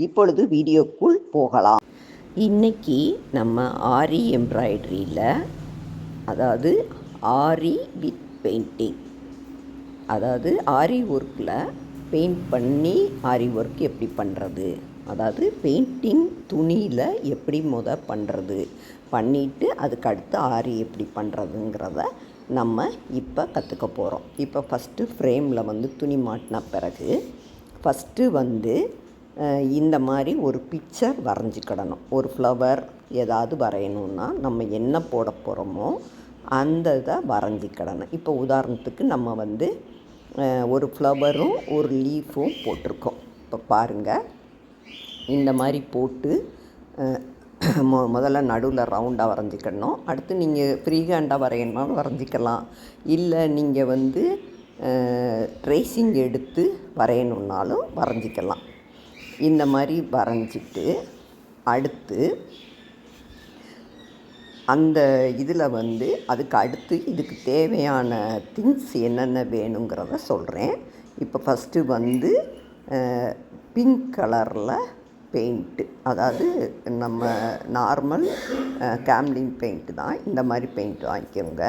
இப்பொழுது வீடியோக்குள் போகலாம். இன்னைக்கு நம்ம ஆரி எம்ப்ராய்டரியில் அதாவது ஆரி வித் பெயிண்டிங் அதாவது ஆரி ஒர்க்கில் பெயிண்ட் பண்ணி ஆரி ஒர்க் எப்படி பண்ணுறது அதாவது பெயிண்டிங் துணியில் எப்படி முத பண்ணுறது பண்ணிவிட்டு அதுக்கு அடுத்து ஆரி எப்படி பண்ணுறதுங்கிறத நம்ம இப்போ கற்றுக்க போகிறோம் இப்போ ஃபஸ்ட்டு ஃப்ரேமில் வந்து துணி மாட்டின பிறகு ஃபஸ்ட்டு வந்து இந்த மாதிரி ஒரு பிக்சர் வரைஞ்சிக்கிடணும். ஒரு ஃப்ளவர் ஏதாவது வரையணுன்னா நம்ம என்ன போட போகிறோமோ அந்த இதை வரைஞ்சிக்கிடணும். இப்போ உதாரணத்துக்கு நம்ம வந்து ஒரு ஃப்ளவரும் ஒரு லீஃபும் போட்டிருக்கோம். இப்போ பாருங்கள் இந்த மாதிரி போட்டு மொ முதல்ல நடுவில் ரவுண்டாக வரைஞ்சிக்கணும் அடுத்து நீங்கள் ஃப்ரீ ஹேண்டாக வரையணும்னாலும் வரைஞ்சிக்கலாம். இல்லை நீங்கள் வந்து ட்ரேசிங் எடுத்து வரையணுன்னாலும் வரைஞ்சிக்கலாம். இந்த மாதிரி வரைஞ்சிட்டு அடுத்து அந்த இதில் வந்து அதுக்கு அடுத்து இதுக்கு தேவையான திங்ஸ் என்னென்ன வேணுங்கிறத சொல்கிறேன். இப்போ ஃபஸ்ட்டு வந்து பிங்க் கலரில் பெயிண்ட்டு. அதாவது நம்ம நார்மல் கேம்லின் பெயிண்ட்டு தான். இந்த மாதிரி பெயிண்ட் வாங்கிக்கோங்க.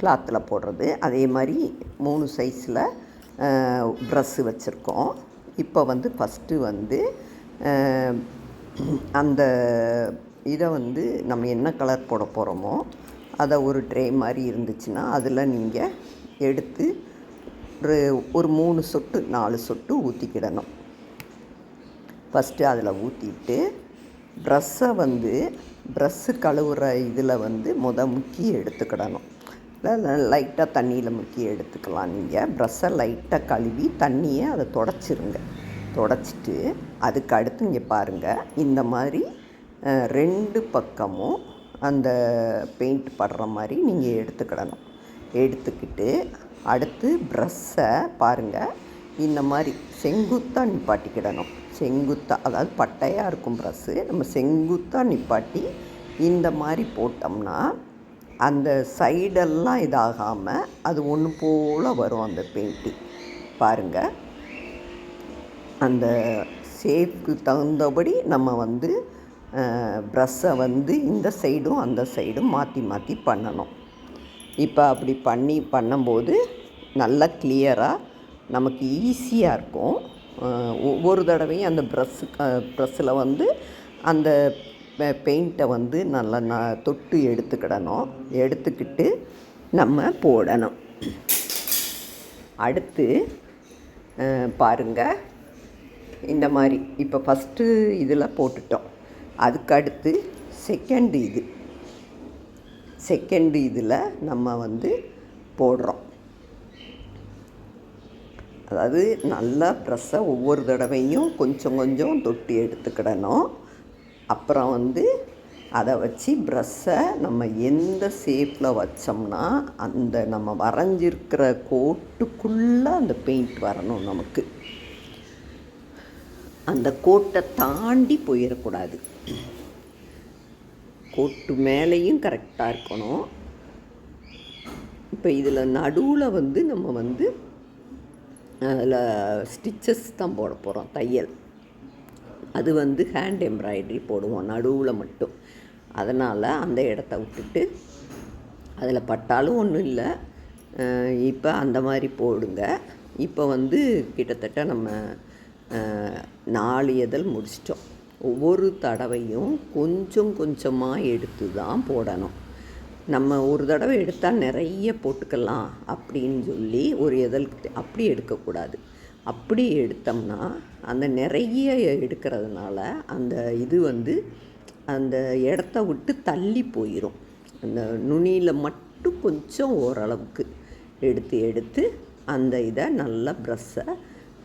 கிளாத்தில் போடுறது. அதே மாதிரி மூணு சைஸில் ப்ரஷ்ஷு வச்சுருக்கோம். இப்போ வந்து ஃபஸ்ட்டு வந்து அந்த இதை வந்து நம்ம என்ன கலர் போட போகிறோமோ அதை ஒரு ட்ரே மாதிரி இருந்துச்சுன்னா அதில் நீங்கள் எடுத்து ஒரு ஒரு மூணு சொட்டு நாலு சொட்டு ஊற்றிக்கிடணும் ஃபஸ்ட்டு அதில் ஊற்றிட்டு ப்ரஷ்ஷை வந்து ப்ரஷ்ஷு கழுவுற இதில் வந்து முத முக்கி எடுத்துக்கிடணும். லைட்டாக தண்ணியில் முக்கி எடுத்துக்கலாம் நீங்கள் ப்ரஷ்ஷை லைட்டாக கழுவி தண்ணியை அதை தொடச்சிருங்க. தொடச்சிட்டு அதுக்கு அடுத்து இங்கே பாருங்கள் இந்த மாதிரி ரெண்டு பக்கமும் அந்த பெயிண்ட் படுற மாதிரி நீங்கள் எடுத்துக்கிடணும். எடுத்துக்கிட்டு அடுத்து ப்ரஷ்ஷை பாருங்கள் இந்த மாதிரி செங்குத்தாக நிப்பாட்டிக்கிடணும். செங்குத்தாக அதாவது பட்டையாக இருக்கும் ப்ரஷ்ஷு நம்ம செங்குத்தாக நிப்பாட்டி இந்த மாதிரி போட்டோம்னா அந்த சைடெல்லாம் இதாகாமல் அது ஒன்று போல் வரும் அந்த பெயிண்டிங் பாருங்கள் அந்த ஷேப்புக்கு தகுந்தபடி நம்ம வந்து ப்ரஷ்ஷை வந்து இந்த சைடும் அந்த சைடும் மாற்றி மாற்றி பண்ணணும். இப்போ அப்படி பண்ணி பண்ணும்போது நல்லா கிளியராக நமக்கு ஈஸியாக இருக்கும். ஒவ்வொரு தடவையும் அந்த ப்ரஷ்ஷு ப்ரஷ்ஷில் வந்து அந்த பெயிண்ட்டை வந்து நல்லா நான் தொட்டு எடுத்துக்கிடணும் எடுத்துக்கிட்டு நம்ம போடணும். அடுத்து பாருங்கள் இந்த மாதிரி இப்போ ஃபஸ்ட்டு இதில் போட்டுட்டோம். அதுக்கடுத்து செகண்ட் இது. செகண்ட் இதில் நம்ம வந்து போடுறோம். அதாவது நல்லா ப்ரெஸ்ஸை ஒவ்வொரு தடவையும் கொஞ்சம் கொஞ்சம் தொட்டு எடுத்துக்கிடணும் அப்புறம் வந்து அதை வச்சு ப்ரஷ்ஷை நம்ம எந்த ஷேப்பில் வச்சோம்னா அந்த நம்ம வரைஞ்சிருக்கிற கோட்டுக்குள்ளே அந்த பெயிண்ட் வரணும் நமக்கு. அந்த கோட்டை தாண்டி போயிடக்கூடாது. கோட்டு மேலேயும் கரெக்டாக இருக்கணும். இப்போ இதில் நடுவில் வந்து நம்ம வந்து அதில் ஸ்டிச்சஸ் தான் போட போகிறோம் தையல். அது வந்து ஹேண்ட் எம்ப்ராய்டரி போடுவோம் நடுவில் மட்டும். அதனால் அந்த இடத்த விட்டுட்டு அதில் பட்டாலும் ஒன்றும் இல்லை. இப்போ அந்த மாதிரி போடுங்க. இப்போ வந்து கிட்டத்தட்ட நம்ம நாலு இதழ் முடிச்சிட்டோம். ஒவ்வொரு தடவையும் கொஞ்சம் கொஞ்சமாக எடுத்து தான் போடணும். நம்ம ஒரு தடவை எடுத்தால் நிறைய போட்டுக்கலாம் அப்படின்னு சொல்லி ஒரு இதழ் அப்படி எடுக்கக்கூடாது. அப்படி எடுத்தோம்னா அந்த நிறைய எடுக்கிறதுனால அந்த இது வந்து அந்த இடத்த விட்டு தள்ளி போயிடும் அந்த நுனியில் மட்டும் கொஞ்சம் ஓரளவுக்கு எடுத்து எடுத்து அந்த இதை நல்லா ப்ரஷ்ஷை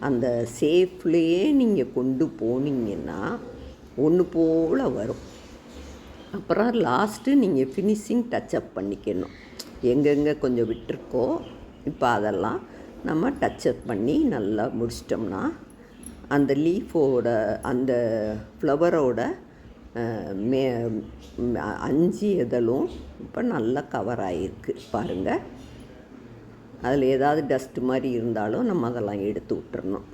அந்த சேஃப்லேயே நீங்கள் கொண்டு போனீங்கன்னா ஒன்று போல் வரும். அப்புறம் லாஸ்ட்டு நீங்கள் ஃபினிஷிங் டச்சப் பண்ணிக்கணும். எங்கெங்கே கொஞ்சம் விட்டுருக்கோ இப்போ அதெல்லாம் நம்ம டச்சப் பண்ணி நல்லா முடிச்சிட்டோம்னா அந்த லீஃபோட அந்த ஃப்ளவரோட மே அஞ்சு இதழும் இப்போ நல்லா கவர் ஆகிருக்கு பாருங்கள் அதில் ஏதாவது டஸ்ட்டு மாதிரி இருந்தாலும் நம்ம அதெல்லாம் எடுத்து விட்டுறணும்.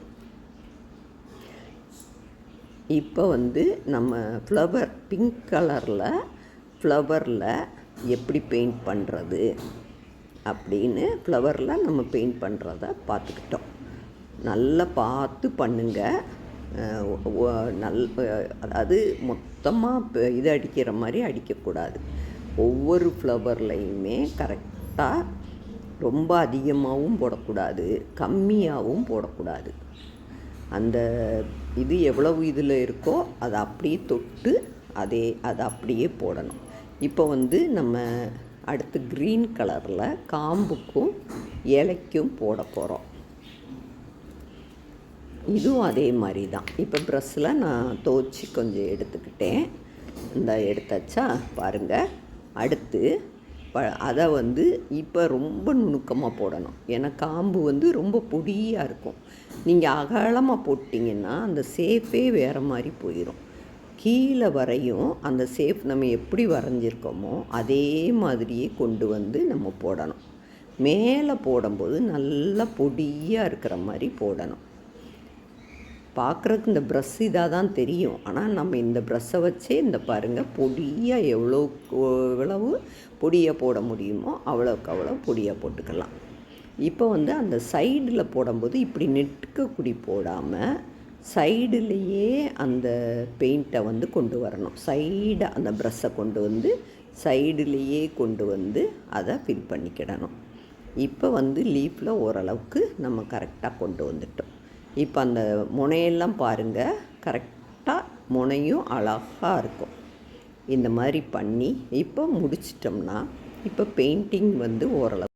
இப்போ வந்து நம்ம ஃப்ளவர் பிங்க் கலரில் ஃப்ளவரில் எப்படி பெயிண்ட் பண்ணுறது அப்படின்னு ஃப்ளவரில் நம்ம பெயிண்ட் பண்ணுறத பார்த்துக்கிட்டோம். நல்லா பார்த்து பண்ணுங்க. நல் அதாவது மொத்தமாக இது அடிக்கிற மாதிரி அடிக்கக்கூடாது. ஒவ்வொரு ஃப்ளவர்லையுமே கரெக்டாக ரொம்ப அதிகமாகவும் போடக்கூடாது கம்மியாகவும் போடக்கூடாது. அந்த இது எவ்வளவு இதில் இருக்கோ அதை அப்படியே தொட்டு அதே அதை அப்படியே போடணும். இப்போ வந்து நம்ம அடுத்து க்ரீன் கலரில் காம்புக்கும் இலைக்கும் போட போகிறோம் இதுவும் அதே மாதிரி தான் இப்போ ப்ரஷ்ஷில் நான் துவச்சி கொஞ்சம் எடுத்துக்கிட்டேன். இந்த எடுத்தாச்சா? பாருங்கள் அடுத்து ப அதை வந்து இப்போ ரொம்ப நுணுக்கமாக போடணும். ஏன்னா காம்பு வந்து ரொம்ப பொடியாக இருக்கும். நீங்கள் அகலமாக போட்டிங்கன்னா அந்த சேஃபே வேறு மாதிரி போயிடும் கீழே வரையும் அந்த சேஃப் நம்ம எப்படி வரைஞ்சிருக்கோமோ அதே மாதிரியே கொண்டு வந்து நம்ம போடணும். மேலே போடும்போது நல்லா பொடியாக இருக்கிற மாதிரி போடணும். பார்க்குறதுக்கு இந்த ப்ரஷ் இதாக தான் தெரியும். ஆனால் நம்ம இந்த ப்ரஷ்ஷை வச்சே இந்த பாருங்கள் பொடியாக எவ்வளோ எவ்வளவு பொடியாக போட முடியுமோ அவ்வளோக்கு அவ்வளோ பொடியாக போட்டுக்கலாம். இப்போ வந்து அந்த சைடில் போடும்போது இப்படி நெட்டுக்க குடி போடாமல் சைடுலேயே அந்த பெயிண்ட்டை வந்து கொண்டு வரணும். சைடை அந்த ப்ரஷ்ஷை கொண்டு வந்து சைடுலேயே கொண்டு வந்து அதை ஃபில் பண்ணிக்கிடணும். இப்போ வந்து லீஃப்பில் ஓரளவுக்கு நம்ம கரெக்டாக கொண்டு வந்துட்டோம். இப்போ அந்த முனையெல்லாம் பாருங்கள் கரெக்டாக முனையும் அழகாக இருக்கும். இந்த மாதிரி பண்ணி இப்போ முடிச்சிட்டோம்னா இப்போ பெயிண்டிங் வந்து ஓரளவு